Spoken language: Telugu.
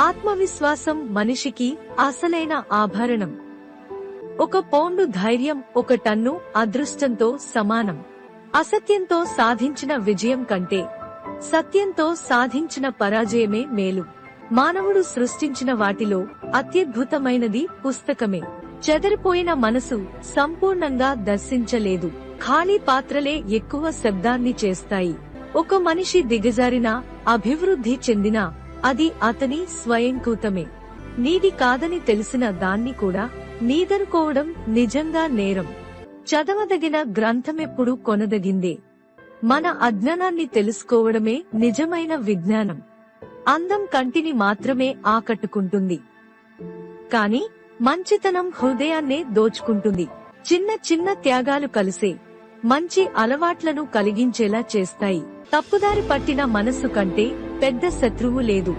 ఆత్మవిశ్వాసం మనిషికి అసలైన ఆభరణం. ఒక పౌండు ధైర్యం ఒక టన్ను అదృష్టంతో సమానం. అసత్యంతో సాధించిన విజయం కంటే సత్యంతో సాధించిన పరాజయమే మేలు. మానవుడు సృష్టించిన వాటిలో అత్యద్భుతమైనది పుస్తకమే. చెదరిపోయిన మనసు సంపూర్ణంగా దర్శించలేదు. ఖాళీ పాత్రలే ఎక్కువ శబ్దాన్ని చేస్తాయి. ఒక మనిషి దిగజారిన అభివృద్ధి చెందినా అది అతని స్వయంకృతమే. నీది కాదని తెలిసిన దాన్ని కూడా నీదనుకోవడం నిజంగా నేరం. చదవదగిన గ్రంథమెప్పుడు కొనదగిందే. మన అజ్ఞానాన్ని తెలుసుకోవడమే నిజమైన విజ్ఞానం. అందం కంటిని మాత్రమే ఆకట్టుకుంటుంది. కాని మంచితనం హృదయాన్నే దోచుకుంటుంది. చిన్న చిన్న త్యాగాలు కలిసే మంచి అలవాట్లను కలిగించేలా చేస్తాయి. తప్పుదారి పట్టిన మనస్సు కంటే పెద్ద శత్రువు లేదు.